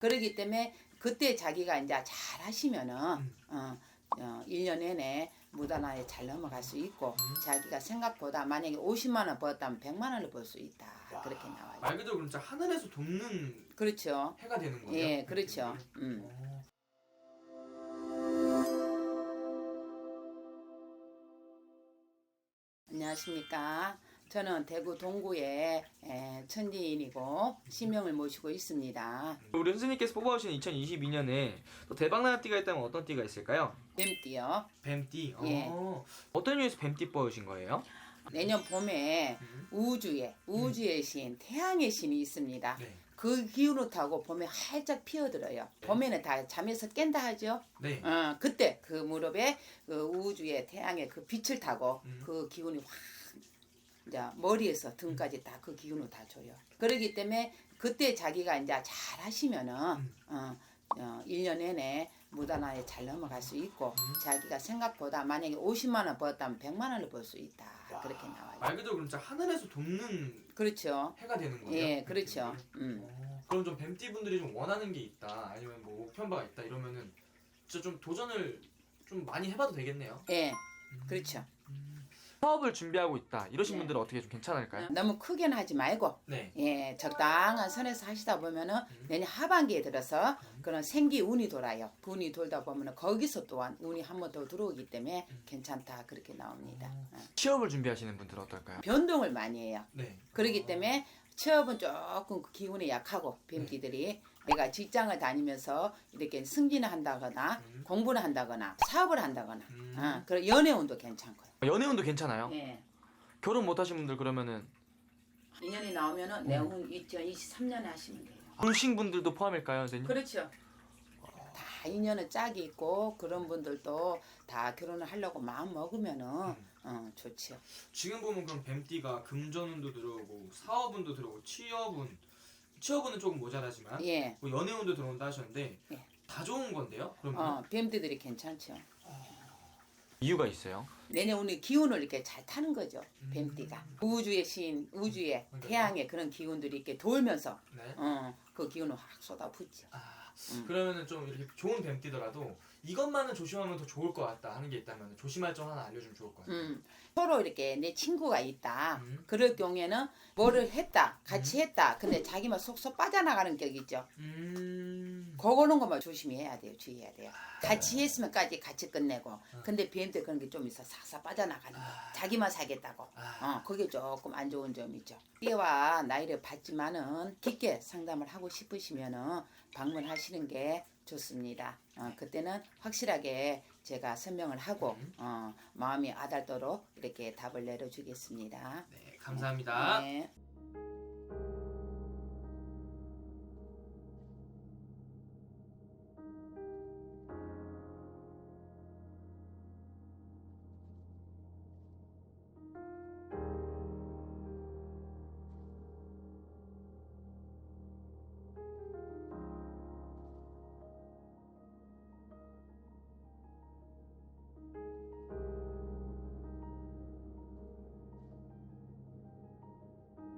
그러기 때문에 그때 자기가 이제 잘 하시면은 음. 어, 어, 1년 내내 무단하게 잘 넘어갈 수 있고 음. 자기가 생각보다 만약에 50만 원 벌었다면 100만 원을 벌 수 있다. 와. 그렇게 나와요. 말 그대로 그럼 진짜 하늘에서 돕는 그렇죠. 해가 되는 거예요? 예, 그렇죠. 음. 어. 안녕하십니까. 저는 대구 동구의 에, 천지인이고 신명을 모시고 있습니다. 우리 선생님께서 뽑아오신 2022년에 또 대박나는 띠가 있다면 어떤 띠가 있을까요? 뱀띠요. 뱀띠. 예. 어. 어떤 이유에서 뱀띠 뽑으신 거예요? 내년 봄에 음. 우주에 우주의 신 태양의 신이 있습니다. 네. 그 기운을 타고 봄에 활짝 피어들어요. 봄에는 다 잠에서 깬다 하죠. 네. 어, 그때 그 무릎에 그 우주의 태양의 그 빛을 타고 음. 그 기운이 확 이제 머리에서 등까지 다 그 기운을 다 줘요. 그러기 때문에 그때 자기가 이제 잘 하시면은 음. 어, 어, 1년 내내 무단하게 잘 넘어갈 수 있고 음. 자기가 생각보다 만약에 50만 원 벌었다면 100만 원을 벌 수 있다. 와. 그렇게 나와요. 말 그대로 그럼 진짜 하늘에서 돕는 그렇죠. 해가 되는 거예요? 예, 그렇죠. 음. 어. 그럼 좀 뱀띠 분들이 좀 원하는 게 있다 아니면 뭐 목표가 있다 이러면은 진짜 좀 도전을 좀 많이 해봐도 되겠네요. 예, 음. 그렇죠. 사업을 준비하고 있다 이러신 네. 분들은 어떻게 좀 괜찮을까요? 너무 크게는 하지 말고 네. 예, 적당한 선에서 하시다 보면은 음. 내년 하반기에 들어서 그런 생기 운이 돌아요. 운이 돌다 보면은 거기서 또한 운이 한 번 더 들어오기 때문에 음. 괜찮다 그렇게 나옵니다. 어. 취업을 준비하시는 분들은 어떨까요? 변동을 많이 해요. 네. 그렇기 때문에 취업은 조금 그 기운이 약하고 뱀띠들이 내가 직장을 다니면서 이렇게 승진을 한다거나 음. 공부를 한다거나 사업을 한다거나 음. 어, 그런 연애운도 괜찮고요. 연애운도 괜찮아요? 예. 결혼 못 하신 분들 그러면은 인연이 나오면은 내운 2023년에 하시면 돼요. 음식 분들도 포함일까요, 선생님? 그렇죠. 다 인연은 짝이 있고 그런 분들도 다 결혼을 하려고 마음 먹으면은 어, 좋죠. 지금 보면 그럼 뱀띠가 금전운도 들어오고 사업운도 들어오고 취업운 취업운은 조금 모자라지만 예. 뭐 연애운도 들어온다 하셨는데 예. 다 좋은 건데요? 그러면 어, 뱀들이 괜찮죠. 이유가 있어요. 내년 오늘 기운을 이렇게 잘 타는 거죠. 음. 뱀띠가 우주의 신, 우주의 그러니까요. 태양의 그런 기운들이 이렇게 돌면서 네. 어, 그 기운을 확 쏟아붓죠. 아, 음. 그러면은 좀 이렇게 좋은 뱀띠더라도 이것만은 조심하면 더 좋을 것 같다 하는 게 있다면 조심할 점 하나 알려주면 좋을 것 같아요. 음, 서로 이렇게 내 친구가 있다. 음. 그럴 경우에는 뭐를 했다, 같이 했다. 근데 자기만 속속 빠져나가는 격이 있죠. 음. 그거는 것만 조심히 해야 돼요. 주의해야 돼요. 같이 했으면까지 같이 끝내고. 근데 비행때 그런 게 좀 있어. 싹싹 빠져나가는 거. 자기만 살겠다고. 아. 어, 그게 조금 안 좋은 점이죠. 띠와 나이를 받지만은 깊게 상담을 하고 싶으시면은 방문하시는 게 좋습니다. 어, 그때는 확실하게 제가 설명을 하고 어, 마음이 아달도록 이렇게 답을 내려주겠습니다. 네, 감사합니다. 네.